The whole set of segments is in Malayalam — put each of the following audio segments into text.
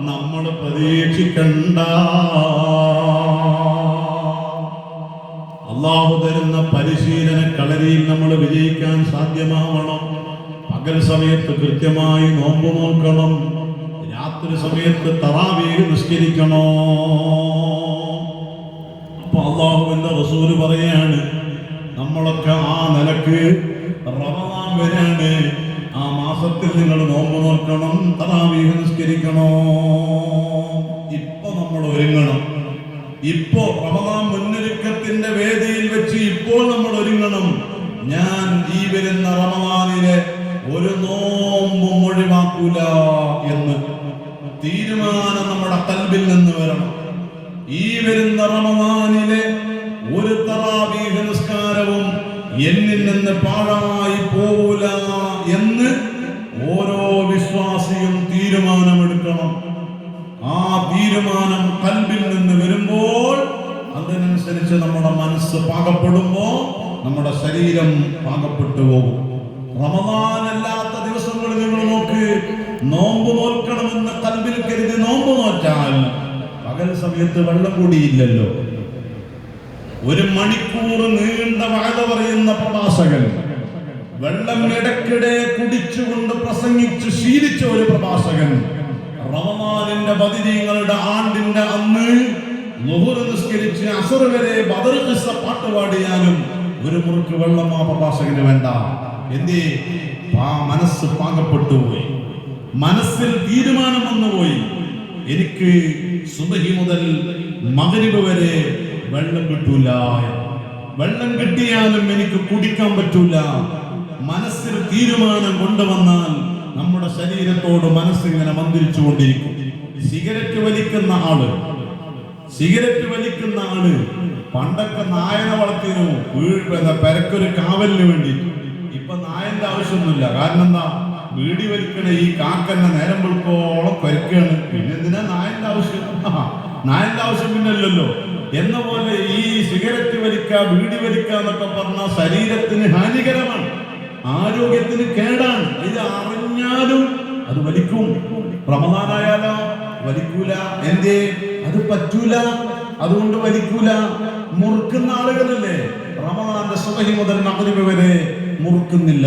നമ്മൾ പ്രതീക്ഷിക്കണ്ട അള്ളാഹു തരുന്ന പരിശീലന കളരിയിൽ നമ്മൾ വിജയിക്കാൻ സാധ്യമാവണം. പകൽ സമയത്ത് കൃത്യമായി നോമ്പ് നോക്കണം. രാത്രി സമയത്ത് തറാവീഹ് നിസ്കരിക്കണോ. അപ്പൊ അള്ളാഹുവിന്റെ റസൂൽ പറയാണ് നമ്മളൊക്കെ ആ നിലയ്ക്ക് റമദാൻ വരാണ് മാസത്തിൽ നിങ്ങൾ നോമ്പ് നോക്കണം തറാവീഹ് നിസ്കരിക്കണോ? ഇപ്പൊ നമ്മൾ ഒരുങ്ങണം. ഇപ്പോ റമദാൻ മുന്നൊരുക്കത്തിന്റെ വേദിയിൽ വെച്ച് ഇപ്പോൾ നമ്മൾ ഒരുങ്ങണം. ഞാൻ ഈ വരുന്ന റമദാനിലെ ഒരു നോമ്പും ഒഴിവാക്കൂല എന്ന് തീരുമാനം നമ്മുടെ കൽബിൽ നിന്ന് വരണം. ഈ വരുന്ന റമദാനിലെ ഒരു തറാവീഹ് നിസ്കാരവും എന്നിൽ നിന്ന് പാഴായി പോകൂല തീരുമാനം കൽവിൽ നിന്ന് വരുമ്പോൾ അതിനനുസരിച്ച് നമ്മുടെ മനസ്സ് പാകപ്പെടുമ്പോ നമ്മുടെ ശരീരം പാകപ്പെട്ടു പോകും. റമദാൻ അല്ലാത്ത ദിവസങ്ങളിൽ നിങ്ങൾ നോക്ക്. നോമ്പ് നോക്കണമെന്ന് കൽവിൽ കരുതി നോമ്പ് നോറ്റാൽ പകൽ സമയത്ത് വെള്ളം കൂടിയില്ലല്ലോ. ഒരു മണിക്കൂർ നീണ്ട വകത പറയുന്ന പ്രഭാഷകൻ വെള്ളം ഇടയ്ക്കിടെ കുടിച്ചുകൊണ്ട് പ്രസംഗിച്ച് ശീലിച്ച ഒരു പ്രഭാഷകൻ റമദാനിന്റെ ബദിരീങ്ങളുടെ ആണ്ടിന്റെ അന്ന് ലുഹുർ നിസ്കരിച്ച് അസുർ വരെ ബദർ ഖിസ്സ പാട്ട് പാടിയാലും ഒരു മുറുക്ക് വെള്ളം ആ പ്രഭാഷകന് വേണ്ട. എന്തേ? ആ മനസ്സ് പാകപ്പെട്ടു പോയി. മനസ്സിൽ തീരുമാനം വന്നുപോയി എനിക്ക് സുബഹി മുതൽ മകരിവ് വരെ വെള്ളം കിട്ടൂല. വെള്ളം കിട്ടിയാലും എനിക്ക് കുടിക്കാൻ പറ്റൂല. മനസ്സിൽ തീരുമാനം കൊണ്ടുവന്നാൽ നമ്മുടെ ശരീരത്തോട് മനസ്സിങ്ങനെ മന്ദിരിച്ചു കൊണ്ടിരിക്കും സിഗരറ്റ് വലിക്കുന്ന ആൾ. സിഗരറ്റ് വലിക്കുന്ന ആൾ. പണ്ടൊക്കെ നായനെ വളർത്തിനു വീഴ് പെരക്കൊരു കാവലിന് വേണ്ടി. ഇപ്പൊ നായന്റെ ആവശ്യമൊന്നുമില്ല. കാരണം എന്താ? വീടി വലിക്കണ ഈ കാക്കന്നെ നേരം വെളുപ്പോളം കൊരക്കാണ്. പിന്നെ എന്തിനാ നായന്റെ ആവശ്യം? നായന്റെ ആവശ്യം പിന്നെ അല്ലല്ലോ. എന്ന പോലെ ഈ സിഗരറ്റ് വലിക്ക വീടി വലിക്ക എന്നൊക്കെ പറഞ്ഞ ശരീരത്തിന് ഹാനികരമാണ്. ആരോഗ്യത്തിന് കേടാണ്. ഇത് അറിഞ്ഞാലും അത് വലിക്കും. റമദാനായാലോ വലിക്കൂല. എന്തേ? അത് പറ്റൂല. അതുകൊണ്ട് വലിക്കൂല. മുറുക്കുന്ന ആളുകളല്ലേ? റമദാന്റെ സുബഹി മുതൽ മകരിവ് വരെ മുറുക്കുന്നില്ല.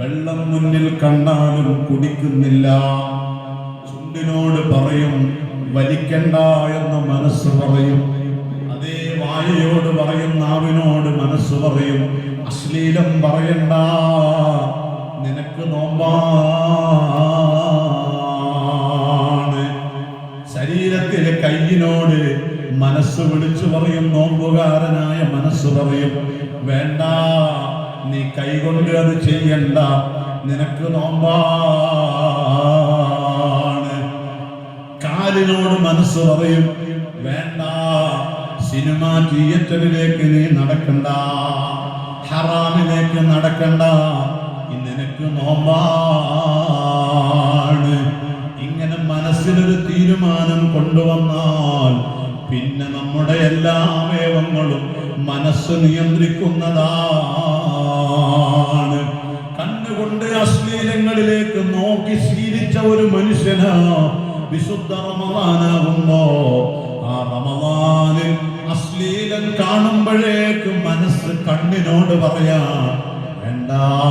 വെള്ളം മുന്നിൽ കണ്ടാലും കുടിക്കുന്നില്ല. ചുണ്ടിനോട് പറയും വലിക്കണ്ട എന്ന് മനസ്സ് പറയും. അതേ വായയോട് പറയും നാവിനോട് മനസ്സ് പറയും. അശ്ലീലം പറയണ്ട. നിനക്ക് നോമ്പാണ്. ശരീരത്തിലെ കയ്യിനോട് മനസ്സ് വിളിച്ചു പറയും. നോമ്പുകാരനായ മനസ്സ് പറയും. വേണ്ട നീ കൈകൊണ്ട് അത് ചെയ്യണ്ട. നിനക്ക് നോമ്പാണ്. കാലിനോട് മനസ്സ് പറയും. വേണ്ട സിനിമ തിയേറ്ററിലേക്ക് നീ നടക്കണ്ട. ഹറാമിലേക്ക് നടക്കണ്ട. നിനക്ക് നോമ്പാണ്. ഇങ്ങനെ മനസ്സിലൊരു തീരുമാനം കൊണ്ടുവന്നാൽ പിന്നെ നമ്മുടെ എല്ലാ അവയവങ്ങളും മനസ്സ് നിയന്ത്രിക്കുന്നതാണ്. കണ്ണുകൊണ്ട് അശ്ലീലങ്ങളിലേക്ക് നോക്കി ശീലിച്ച ഒരു മനുഷ്യനാ വിശുദ്ധ റമദാനാകുമ്പോ ആ റമദാനിൽ അശ്ലീലം കാണുമ്പോഴേക്കും മനസ്സ് കണ്ണിനോട് പറയാ വേണ്ട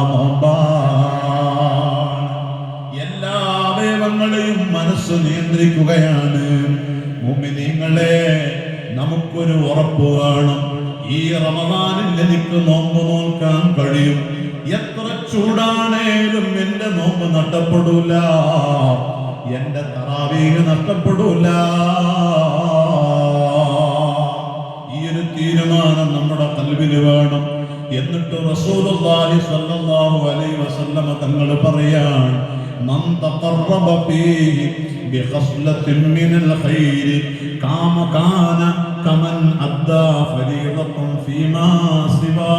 നോമ്പ എല്ലാ അവയവങ്ങളെയും മനസ്സ് നിയന്ത്രിക്കുകയാണ്. മുമ്പിനിങ്ങളെ നമുക്കൊരു ഉറപ്പ് കാണും ഈ റമദാനിൽ എനിക്ക് നോമ്പ് നോക്കാൻ കഴിയും. എത്ര ചൂടാണേലും എന്റെ നോമ്പ് നഷ്ടപ്പെടൂല. എന്റെ തറാവീഹ് നഷ്ടപ്പെടൂല. തീരുമാനം നമ്മുടെ കൽവിന് വേണം എന്നിട്ട് റസൂലുള്ളാഹി സ്വല്ലല്ലാഹു അലൈഹി വസല്ലമ തങ്ങൾ പറയാൻ മൻ തഖറബ ഫീഹി ബിഖസ്ലത്തിൻ മിനൽ ഖൈരി കാമ കാന കമൻ അദ്ദാ ഫരീദത്തൻ ഫീമാ സിവാ.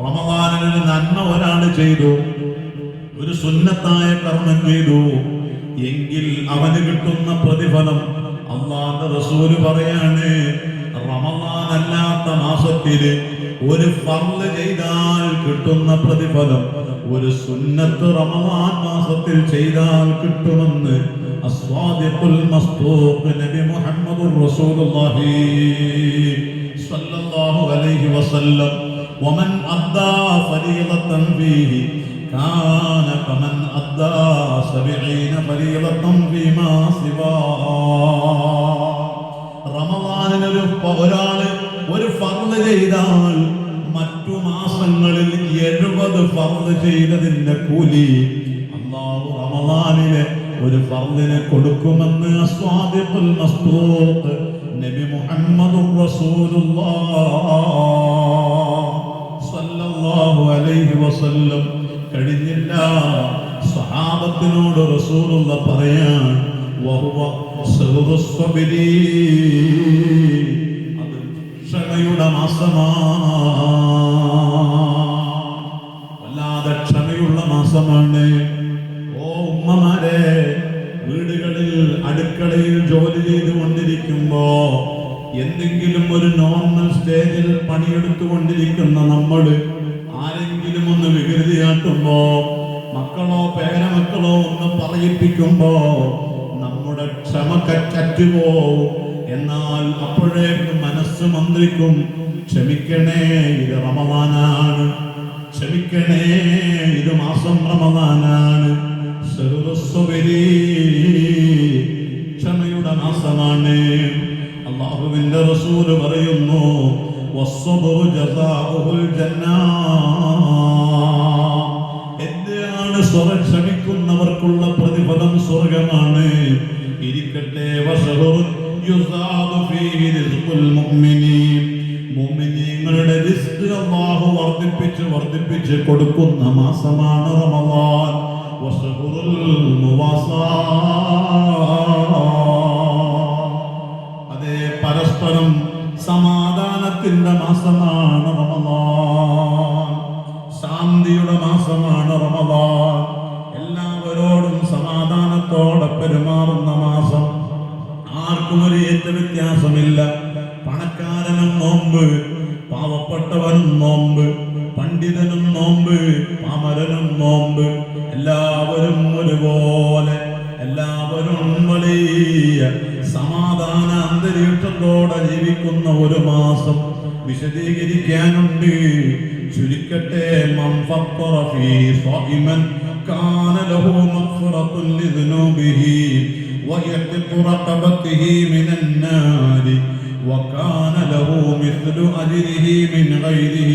റമദാനിൽ ഒരു നന്മ ഒരാൾ ചെയ്തു ഒരു സുന്നത്തായ കർമ്മം ചെയ്തു എങ്കിൽ അവന് കിട്ടുന്ന പ്രതിഫലം അള്ളാന്റെ റസൂല് പറയാണ് റമദാൻ അല്ലാത്ത മാസത്തില് ഒരു ഫർള് ചെയ്താൽ കിട്ടുന്ന പ്രതിഫലം ഒരു സുന്നത്ത് റമദാൻ മാസത്തിൽ ചെയ്താൽ കിട്ടുമെന്ന് അസ്വാദിഖുൽ മസ്തൂഖ് നബി മുഹമ്മദുർ റസൂലുള്ളാഹി സ്വല്ലല്ലാഹു അലൈഹി വസല്ലം ومن أدى فريضة فيه كان كمن أدى سبعين فريضة فيما سواه റമദാനിനൊരു ഒരാൾ ഒരു ഫർൾ ചെയ്താൽ മറ്റു മാസങ്ങളിൽ എഴുപത് ഫർൾ ചെയ്തതിന്റെ കൂലി അള്ളാഹു റമദാനിലെ ഒരു ഫർദിനെ കൊടുക്കുമെന്ന് അസ്വാദിഖുൽ മസ്തൂഖ് നബി റസൂലുള്ളാഹ് സല്ലല്ലാഹു അലൈഹി വസല്ലം കഴിഞ്ഞില്ല സഹാബത്തിനോട് റസൂലുള്ള പറയാൻ വഹുവ സഹ്റു സ്വബിരി. അത് ക്ഷമയുടെ മാസമാണ് വല്ലാതെ ക്ഷമയുള്ള മാസമാണ്. ഓ ഉമ്മമാരെ വീടുകളിൽ അടുക്കളയിൽ ജോലി ചെയ്തുകൊണ്ടിരിക്കുമ്പോ എന്തെങ്കിലും ഒരു നോർമൽ സ്റ്റേജിൽ പണിയെടുത്തുകൊണ്ടിരിക്കുന്ന നമ്മൾ ആരെങ്കിലും ഒന്ന് വികൃതിയാട്ടുമ്പോ മക്കളോ പേരമക്കളോ ഒന്ന് പറയിപ്പിക്കുമ്പോ നമ്മുടെ ക്ഷമ കറ്റുപോവും എന്നാൽ അപ്പോഴേക്കും മനസ്സ് മന്ത്രിക്കും ക്ഷമിക്കണേ ഇത് റമവാനാണ്. ക്ഷമിക്കണേ ഇത് മാസം റമവാനാണ്. ക്ഷമയുടെ മാസമാണ്. അള്ളാഹുവിന്റെ റസൂൽ പറയുന്നു. എന്തിനാണ് സ്വറ ക്ഷമിക്കുന്നവർക്കുള്ള പ്രതിഫലം സ്വർഗമാണ്? ഇരിക്കട്ടെ വശഹുറുൻ യുസാദു ഫീഹി റിസ്ഖുൽ മുഅ്മിനീൻ മുഅ്മിനീങ്ങളുടെ റിസ്ക് അല്ലാഹു വർദ്ധിപ്പിച്ച് വർദ്ധിപ്പിച്ച് കൊടുക്കുന്ന മാസമാണ് റമദാൻ. വശഹുറുൽ മുവാസാ അതേ പരസ്പരം സമാധാനത്തിന്റെ മാസമാണ് ഒരുപോലെ എല്ലാവരും വലിയ സമാധാന അന്തരീക്ഷത്തോടെ ജീവിക്കുന്ന ഒരു മാസം വിശദീകരിക്കാനുണ്ട് ചുരുക്കട്ടെ മൻ ഫത്തറ ഫീ സ്വഇമൻ കാന ലഹു മഗ്ഫിറത്തുൻ ലിദുനൂബിഹി ويعتق رقبته من النار وكان له مثل أجره من غيره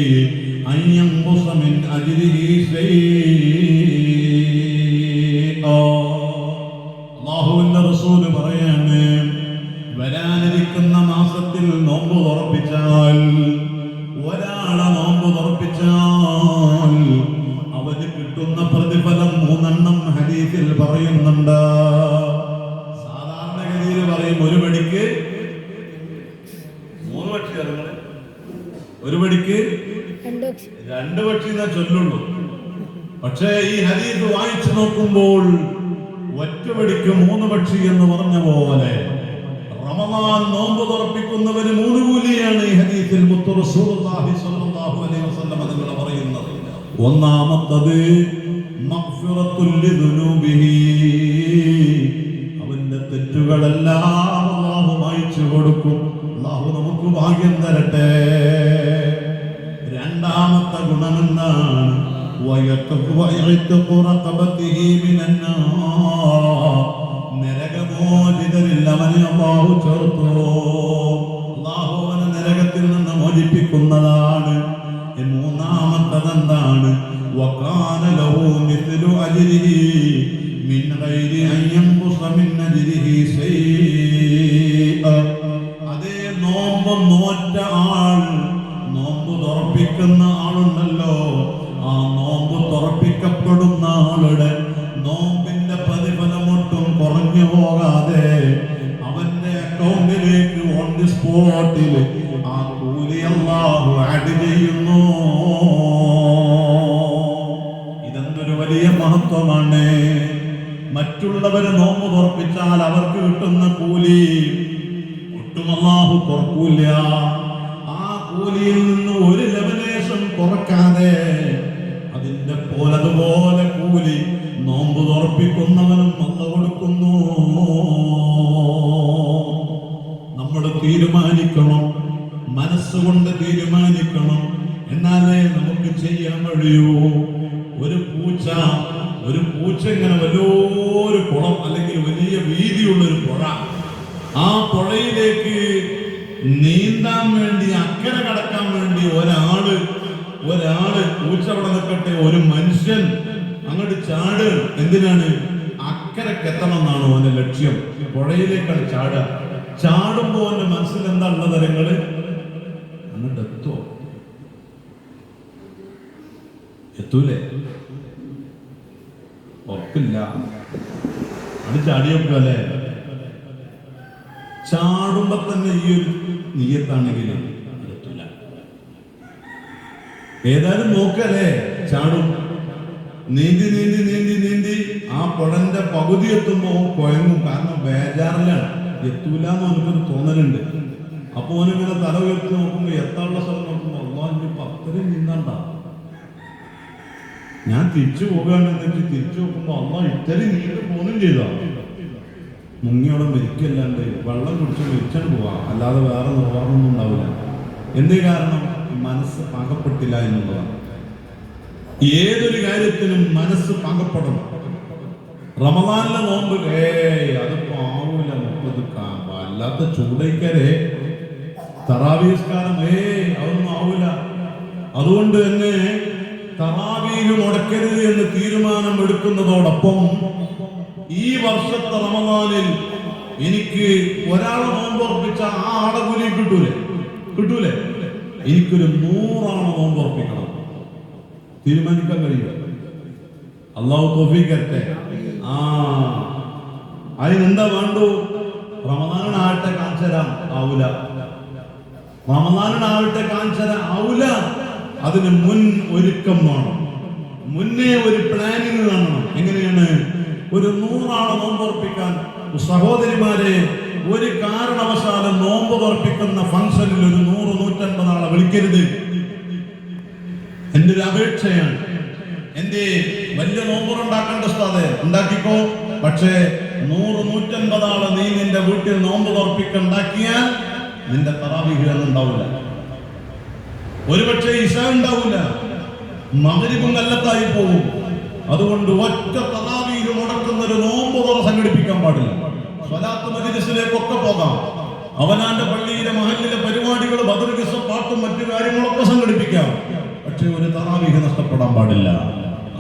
أن ينقص من أجره شيئا പറയുന്നുണ്ട്? സാധാരണഗതിയിൽ പറയും ഒരു മണിക്ക് മൂന്ന് പക്ഷി ഇറങ്ങണേ ഒരു മണിക്ക് രണ്ട് പക്ഷി. എന്നാ ചൊല്ലുള്ളൂ. പക്ഷേ ഈ ഹരീത് വായിച്ചു നോക്കുമ്പോൾ ഒറ്റ പടിക്ക് മൂന്ന് പക്ഷി എന്ന് പറഞ്ഞ പോലെ റമദാൻ നോമ്പ് തുറപ്പിക്കുന്നവന് മൂന്ന് കൂലിയാണ് ഈ ഹദീസിൽ മുത്തു റസൂലുള്ളാഹി സ്വല്ലല്ലാഹു അലൈഹി വസല്ലം നിങ്ങൾ പറയുന്നത്. ഒന്നാമത്തത് മഗ്ഫിറത്തുൽ ويتق ويعتق رقبته من النار നരകമോചിതരിൽ അവനെ അള്ളാഹു ചേർത്തു അള്ളാഹു അവനെ നരകത്തിൽ നിന്ന് മോചിപ്പിക്കുന്നതാണ് ഈ മൂന്നാമത്തതെന്താണ് وكان മറ്റുള്ളവര് നോമ്പ് തുറപ്പിച്ചാൽ അവർക്ക് കിട്ടുന്ന കൂലി ഒട്ടും അള്ളാഹു കുറക്കൂല ആ കൂലിയിൽ നിന്ന് ഒരു ലവലേശം കുറക്കാതെ അതിന്റെ പോലതുപോലെ കൂലി നോമ്പ് തുറപ്പിക്കുന്നവനും അല്ല കൊടുക്കുന്നു. നമ്മൾ തീരുമാനിക്കണം. അക്കരക്ക് അവന്റെ ലക്ഷ്യം. പുഴയിലേക്കാണ് ചാടുക. ചാടുമ്പോ അവന്റെ മനസ്സിൽ എന്താ ഉള്ള തരങ്ങൾ അങ്ങോട്ട് എത്തോ എത്തൂലേ? ഉറപ്പില്ല. അത് ചാടിയൊക്കെ അല്ലേ? ചാടുമ്പോ തന്നെ ഈ ഒരു നീയത്താണെങ്കിലും എത്തൂല. ഏതായാലും നോക്കല്ലേ ചാടും. നീന്തി നീന്തി നീന്തി നീന്തി ആ പുഴന്റെ പകുതി എത്തുമ്പോ കുഴങ്ങും കാരണം ബേജാറിലാണ്. എത്തൂല എന്ന് അവനക്കൊരു തോന്നലുണ്ട്. അപ്പൊ ഓനിങ്ങനെ തല ഉയർത്തി നോക്കുമ്പോ എത്താനുള്ള സ്ഥലം നോക്കുമ്പോ അള്ളാഹിന്റെ പത്തരം നീന്തണ്ട. ഞാൻ തിരിച്ചു പോകുകയാണ് എന്നിട്ട് തിരിച്ചു നോക്കുമ്പോ അള്ളാഹ് ഇത്തരം നീണ്ട് പോകുന്നു ചെയ്ത. മുങ്ങിയോടെ മരിക്കല്ലാണ്ട് വെള്ളം കുടിച്ച് മരിച്ചാണ് പോവാ. അല്ലാതെ വേറെ നിർവാഹമൊന്നും ഉണ്ടാവില്ല. എന്ത് കാരണം? മനസ്സ് പാകപ്പെട്ടില്ല എന്നുള്ളതാണ്. ഏതൊരു കാര്യത്തിനും മനസ്സ് പാകപ്പെടണം. റമദാനിലെ നോമ്പ് ഏയ് അതിപ്പോ ആവൂല മുപ്പത് അല്ലാത്ത ചൂടൈക്കരെ. തറാവീസ്കാരം ഏയ് അതൊന്നും ആവൂല. അതുകൊണ്ട് തന്നെ തറാവീൽ മുടക്കരുത് എന്ന് തീരുമാനം എടുക്കുന്നതോടൊപ്പം ഈ വർഷത്തെ റമദാനിൽ എനിക്ക് ഒരാളെ നോമ്പുറപ്പിച്ച ആ ആളെ കൂലി കിട്ടൂലേ? കിട്ടൂലേ? എനിക്കൊരു നൂറാണ് നോമ്പുറപ്പിക്കണം തീരുമാനിക്കാൻ കഴിയുക. അള്ളാഹു തോഫിക്കട്ടെ ആ. അതിനെന്താ വേണ്ടു? റമദാനാവട്ടെ കാഞ്ചരാം ആവൂല. റമദാനാവട്ടെ കാഞ്ചര ആവൂല. അതിന് മുൻ ഒരുക്കം വേണം. മുന്നേ ഒരു പ്ലാനിങ് കാണണം. എങ്ങനെയാണ്? ഒരു നൂറാളെ നോമ്പുറപ്പിക്കാൻ സഹോദരിമാരെ ഒരു കാരണവശാലും നോമ്പ് തുറപ്പിക്കുന്ന ഫംഗ്ഷനിൽ ഒരു നൂറ് നൂറ്റൻപത് ആളെ വിളിക്കരുത്. എന്റെ ഒരു അപേക്ഷയാണ്? എന്റെ വലിയ നോമ്പുറുണ്ടാക്കേണ്ട ഉസ്താദെ ഉണ്ടാക്കിക്കോ. പക്ഷേ നൂറ് നൂറ്റമ്പത് ആൾ നീ നിന്റെ വീട്ടിൽ നോമ്പ് തുറപ്പിക്കുണ്ടാക്കിയാൽ നിന്റെ തറാവിഹ് ഉണ്ടാവില്ല ഒരുപക്ഷെ ഇഷ ഉണ്ടാവില്ല മകരിപ്പും കല്ലത്തായി പോകും അതുകൊണ്ട് ഒറ്റ തറാവിയിൽ മുടക്കുന്ന ഒരു നോമ്പ് തുറ സംഘടിപ്പിക്കാൻ പാടില്ല. സ്വലാത്ത് മജിലിസിലേക്കൊക്കെ പോകാം. അവനാന്റെ പള്ളിയിലെ മഹലിലെ പരിപാടികൾ ബദർഗിസ പാട്ടും മറ്റു കാര്യങ്ങളൊക്കെ സംഘടിപ്പിക്കാം. പക്ഷെ ഒരു തറാവിഹ് നഷ്ടപ്പെടാൻ പാടില്ല.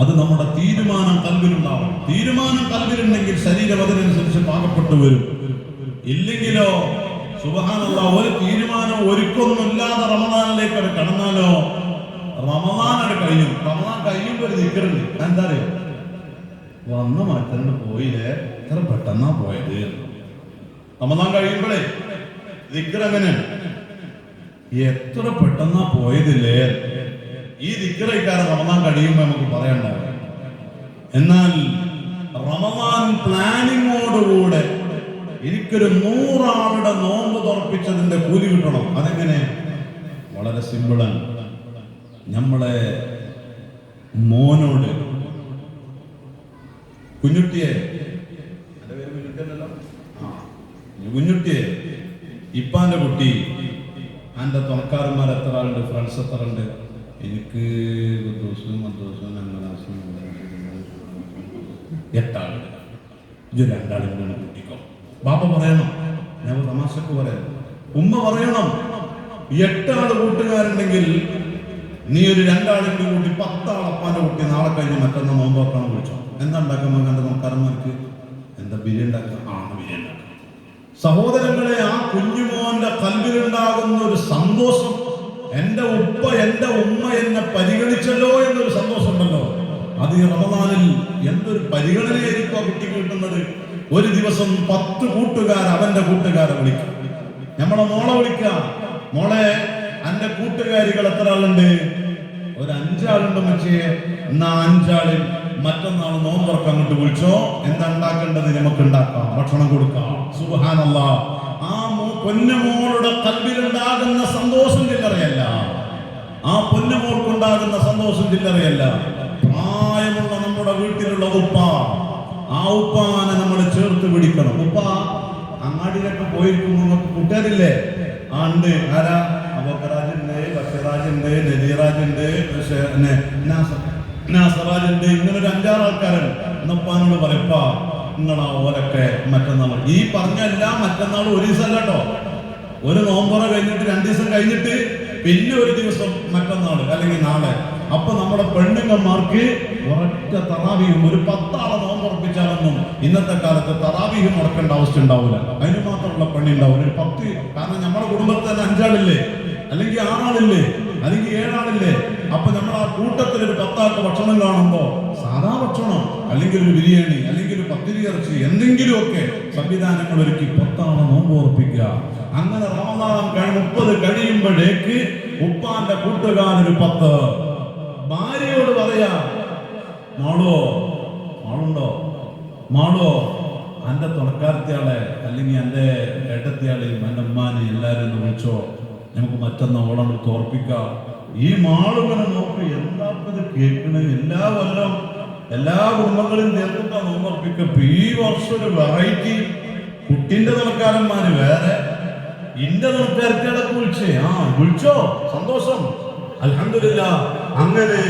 അത് നമ്മുടെ തീരുമാനം കൽവിലുണ്ടാവും തീരുമാനം കൽവിലുണ്ടെങ്കിൽ ശരീരം അതിനനുസരിച്ച് പാകപ്പെട്ടു വരും. ഇല്ലെങ്കിലോ സുബഹാനല്ല ഒരു തീരുമാനം ഒരുക്കൊന്നുമില്ലാതെ റമദാനിലേക്ക് അത് കടന്നാലോ റമദാൻ അത് റമദാൻ കഴിയുമ്പോൾ ഒരു നിൽക്കറുണ്ട് എന്താ അറിയോ? വന്ന മാറ്റണ്ട് പോയില്ലേ? എത്ര പെട്ടെന്നാ പോയത്? റമദാൻ കഴിയുമ്പോഴേ ദിക്കർ എത്ര പെട്ടെന്നാ പോയതില്ലേ? ഈ ദിക്കറൈക്കാരൻ റമദാൻ കഴിയുമ്പോൾ നമുക്ക് പറയണ്ടാവും എന്നാൽ റമദാൻ പ്ലാനിങ്ങോടുകൂടെ എനിക്കൊരു നൂറാളുടെ നോമ്പ് തുറപ്പിച്ചതിന്റെ കൂലി കിട്ടണം. അതെങ്ങനെ? വളരെ സിമ്പിളാണ്. നമ്മളെ മോനോട് കുഞ്ഞുട്ടിയെ. കുഞ്ഞുട്ടിയെ ഇപ്പാന്റെ കുട്ടി എന്റെ തുണക്കാരന്മാർ എത്ര ആളുണ്ട് ഫ്രണ്ട്സ് എത്ര ഉണ്ട്? എനിക്ക് ദിവസവും ദിവസവും രണ്ടാം എട്ടാളുകൾ ഇത് രണ്ടാളും കൂടെ കൂട്ടിക്കോ. ബാപ്പ പറയണം. ഞാൻ തമാശക്ക് പറയാം ഉമ്മ പറയണം. എട്ടാൾ കൂട്ടുകാരുണ്ടെങ്കിൽ നീ ഒരു രണ്ടാളും കൂടി കൂട്ടി പത്താളപ്പാന്റെ കുട്ടി നാളെ കഴിഞ്ഞ് മറ്റൊന്ന് നോമ്പോക്കാൻ വിളിച്ചോ. എന്താ ഉണ്ടാക്കാൻ കണ്ട നോക്കാരന്മാർക്ക് എന്താ ബിരി ഉണ്ടാക്കുക? ആ ബിരിയാണി ഉണ്ടാക്കാം സഹോദരങ്ങളെ ആ കുഞ്ഞുമോന്റെ കല്ലിലുണ്ടാകുന്ന ഒരു സന്തോഷം എന്റെ ഉപ്പ എന്റെ ഉമ്മ എന്നെ പരിഗണിച്ചല്ലോ എന്നൊരു സന്തോഷമുണ്ടല്ലോ. അത് ഈ റമദാനിൽ എന്തൊരു പരിഗണനയായിരിക്കും ആ കുട്ടിക്ക് കിട്ടുന്നത്? ഒരു ദിവസം പത്ത് കൂട്ടുകാർ അവന്റെ കൂട്ടുകാരെ വിളിക്കും. നമ്മളെ മോളെ വിളിക്കാം. മോളെ അന്റെ കൂട്ടുകാരികൾ എത്ര ആളുണ്ട്? ഒരു അഞ്ചാളുണ്ട് മച്ചേ. എന്നാ അഞ്ചാളിൽ മറ്റന്നാൾ നോമ്പുറക്കം അങ്ങോട്ട് വിളിച്ചോ? എന്താ ഉണ്ടാക്കേണ്ടത്? നമുക്ക് ഉണ്ടാക്കാം. ഭക്ഷണം കൊടുക്കാം. സുബഹാനല്ല. ആ പൊന്നുമോളുടെ കൽവിലുണ്ടാകുന്ന സന്തോഷം ചില്ലറയല്ല ആ പൊന്നുമോൾക്കുണ്ടാകുന്ന സന്തോഷം ചില്ലറയല്ല പ്രായമുള്ള നമ്മുടെ വീട്ടിലുള്ള ഉപ്പ ആ ഉപ്പാനെ നമ്മൾ ചേർത്ത് പിടിക്കണം. ഉപ്പ അങ്ങാടിയിലൊക്കെ പോയിരിക്കുമ്പോൾ നമുക്ക് കൂട്ടുകാരില്ലേ? ആ ഉണ്ട്. ആരാ? അബക്കറാജുണ്ട് ബഷറാജുണ്ട് നദീറാജുണ്ട് നാസറാജുണ്ട്. ഇങ്ങനെ ഒരു അഞ്ചാറ് ആൾക്കാരുണ്ട്. എന്നപ്പാനോട് പറയപ്പാ നിങ്ങളാ ഓരൊക്കെ മറ്റന്നാൾ. ഈ പറഞ്ഞെല്ലാം മറ്റന്നാൾ ഒരു ദിവസം കേട്ടോ. ഒരു നോമ്പുറ കഴിഞ്ഞിട്ട് രണ്ടു ദിവസം കഴിഞ്ഞിട്ട് പിന്നെ ഒരു ദിവസം മറ്റന്നാൾ അല്ലെങ്കിൽ നാളെ. അപ്പൊ നമ്മുടെ പെണ്ണുങ്ങന്മാർക്ക് ഒരൊറ്റ തറാവിയും ഒരു പത്താളെ നോമ്പുറപ്പിച്ചാലൊന്നും ഇന്നത്തെ കാലത്ത് തറാവിയും മുടക്കേണ്ട അവസ്ഥ ഉണ്ടാവില്ല അതിന് മാത്രമുള്ള പെണ്ണുണ്ടാവില്ല ഒരു പത്ത് കാരണം നമ്മുടെ കുടുംബത്തിൽ തന്നെ അഞ്ചാളില്ലേ? അല്ലെങ്കിൽ ആറാളില്ലേ? അല്ലെങ്കിൽ ഏഴാളില്ലേ? അപ്പൊ നമ്മൾ ആ കൂട്ടത്തിൽ ഒരു പത്താൾക്ക് ഭക്ഷണം കാണുമ്പോ സാധാ ഭക്ഷണം അല്ലെങ്കിൽ ഒരു ബിരിയാണി അല്ലെങ്കിൽ ഒരു പത്തിരി ഇറച്ചി എന്തെങ്കിലുമൊക്കെ സംവിധാനങ്ങൾ ഒരുക്കി പത്താണ് നോമ്പ് ഉറപ്പിക്കുക അങ്ങനെ റമദാനം കഴി മുപ്പത് കഴിയുമ്പോഴേക്ക് ഉപ്പാന്റെ കൂട്ടുകാരൊരു പത്ത്. ഭാര്യയോട് പറയാ മാളോ മാളുണ്ടോ? മാളോ എന്റെ തുണക്കാരത്തിയാളെ അല്ലെങ്കിൽ എന്റെ ആളെയും എന്റെ ഉമ്മാനെയും ഒന്ന് വിളിച്ചോ? നമുക്ക് മറ്റന്നാ ഓണം തോർപ്പിക്കാം. ഈ മാളുകളെ നോക്ക് എന്താ കേൾക്കണേ? എല്ലാ കൊല്ലം എല്ലാ കുടുംബങ്ങളും ചേർത്തിട്ടാ നോമ്പർപ്പിക്ക ഈ വർഷം ഒരു വെറൈറ്റി കുട്ടിന്റെ നിലക്കാരന്മാര് വേറെ. ഇന്റെ തുണക്കാരത്തിയാളൊക്കെ വിളിച്ചേ. ആ വിളിച്ചോ? സന്തോഷം. അൽഹംദുലില്ലാ. അങ്ങനെ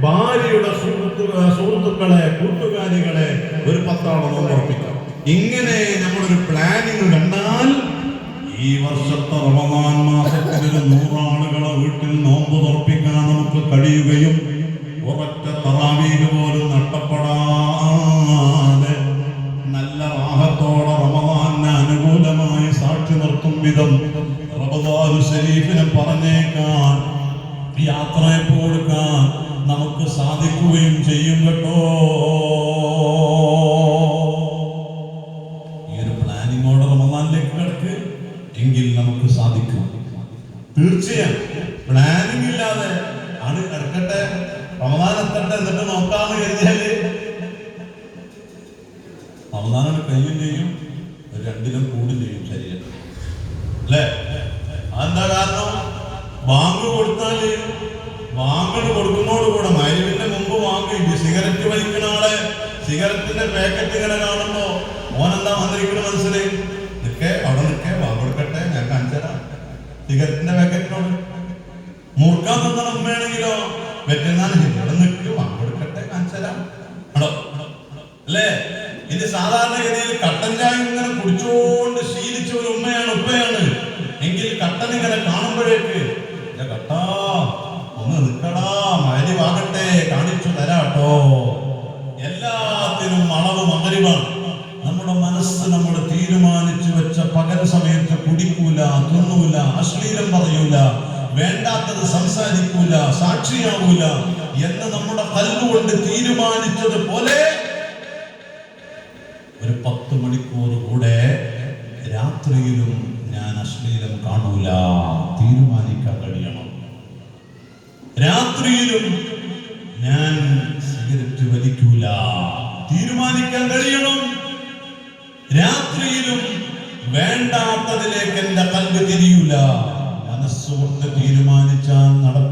ഭാര്യയുടെ സുഹൃത്തു സുഹൃത്തുക്കളെ കൂട്ടുകാരികളെ ഒരു പത്താളം ഉറപ്പിക്കാം. ഇങ്ങനെ നമ്മളൊരു പ്ലാനിങ് കണ്ടാൽ ഈ വർഷത്തെ റമദാൻ മാസത്തിൽ ഒരു നൂറാളുകളെ വീട്ടിൽ നോമ്പ് തുറപ്പിക്കാൻ നമുക്ക് കഴിയുകയും ഉറച്ച തറാവീൽ പോലും നഷ്ടപ്പെടാതെ നല്ല റാഹത്തോടെ റമദാന് അനുകൂലമായി സാക്ഷി നിർത്തും വിധം റമദാൻ ഷരീഫിനെ പറഞ്ഞേക്കാൻ യാത്രയപ്പ് കൊടുക്കാൻ നമുക്ക് സാധിക്കുകയും ചെയ്യും കേട്ടോ. റമദാനാണ് കഴിയും ചെയ്യും ഒരു രണ്ടിലും കൂടും ചെയ്യും ശരീരം അല്ലേ? എന്താ കാരണം? വാങ്ങ് കൊടുത്താൽ ബാങ്കിന് കൊടുക്കുന്നതോടുകൂടെ മരുവിന്റെ മുമ്പ് വാങ്ങി. സിഗരറ്റ് വലിക്കുന്ന ആളെ സിഗരറ്റിന്റെ പാക്കറ്റ് ഇങ്ങനെ കാണുമ്പോ ഓനെന്താ വന്നിരിക്കണ മനസ്സിൽ? നിക്കേ അവിടെ നിൽക്കേ ബാങ്ക് കൊടുക്കട്ടെ ഞാൻ കാണിച്ചരാം സിഗരറ്റിന്റെ പാക്കറ്റിനോട്. മുറുക്കാൻ തന്ന അമ്മയാണെങ്കിലോ വെറ്റുന്നാൻ ഇവിടെ നിൽക്ക് ബാങ്ക് കൊടുക്കട്ടെ കാണിച്ചരാം അല്ലേ? ഇത് സാധാരണഗതിയിൽ കട്ടൻ ചായ ഇങ്ങനെ കുടിച്ചോണ്ട് ശീലിച്ച ഒരു ഉമ്മയാണ് ഉപ്പയാണ്. എങ്കിൽ കട്ടൻ ഇങ്ങനെ കാണുമ്പോഴേക്ക് "ഇല്ല കട്ടാ ഒന്ന് നിൽക്കടാ മരുവാകട്ടെ കാണിച്ചു തരാട്ടോ. എല്ലാത്തിനും അളവ് മകരിവാണ് നമ്മുടെ മനസ്സ് നമ്മൾ തീരുമാനിച്ചു വെച്ച പകൽ സമയത്ത് കുടിക്കൂല തിന്നൂല അശ്ലീലം പറയൂല വേണ്ടാത്തത് സംസാരിക്കൂല സാക്ഷിയാവൂല എന്ന് നമ്മുടെ കല്ലുകൊണ്ട് തീരുമാനിച്ചതുപോലെ ഒരു പത്ത് മണിക്കൂർ കൂടെ രാത്രിയിലും ഞാൻ അശ്ലീലം കാണൂല. തീരുമാനിക്കാൻ കഴിയണം. രാത്രിയിലും ഞാൻ സിഗരറ്റ് വലിക്കൂല. തീരുമാനിക്കാൻ കഴിയണം. രാത്രിയിലും വേണ്ടാത്തതിലേക്ക് എന്റെ കല്ല് തിരിയൂല. മനസ്സുകൊണ്ട് തീരുമാനിച്ചാൽ നടപ്പിലാക്കുന്നതേ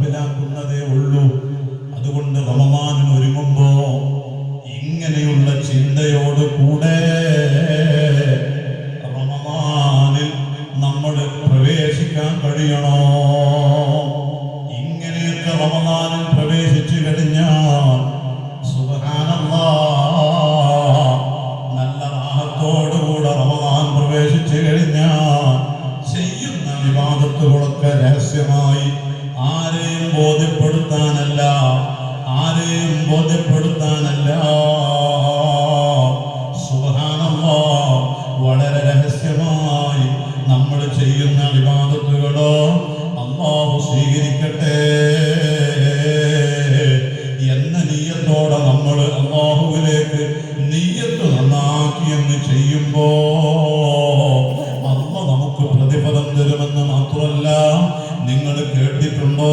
അമ്മ നമുക്ക് പ്രതിഫലം തരുമെന്ന് മാത്രമല്ല നിങ്ങൾ കേട്ടിട്ടുണ്ടോ?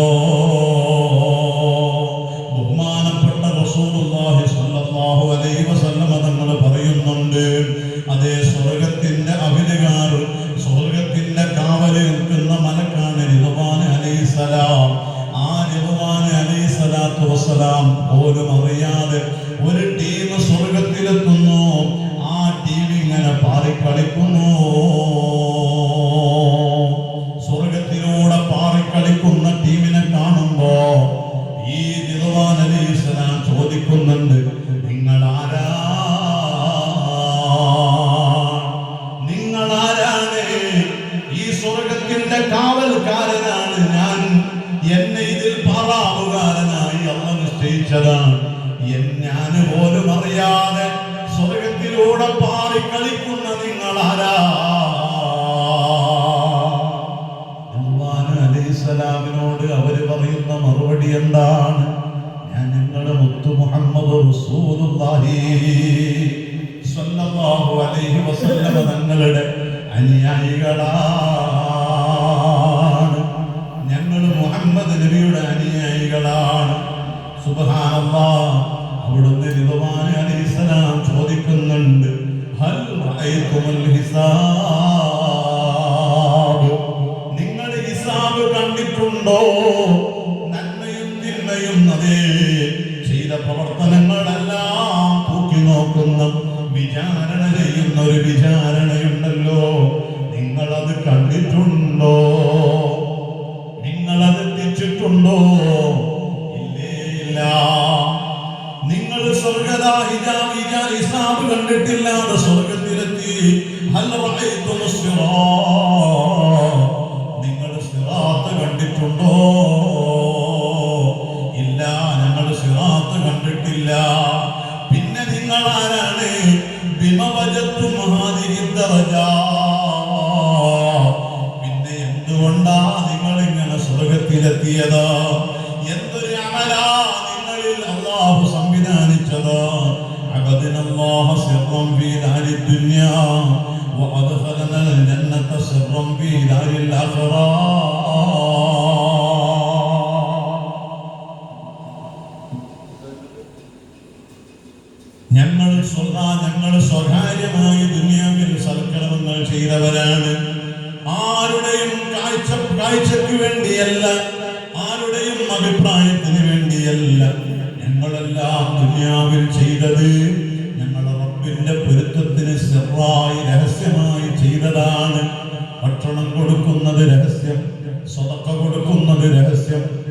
ഹിസാബ്. നിങ്ങളുടെ ഹിസാബ് കണ്ടിട്ടുണ്ടോ? പിന്നെ എന്തുകൊണ്ടാ നിങ്ങൾ ഇങ്ങനെ സ്വർഗത്തിലെത്തിയതാ? കൊടുക്കുന്നത് രഹസ്യം. സ്വതക്ക കൊടുക്കുന്നത് രഹസ്യം.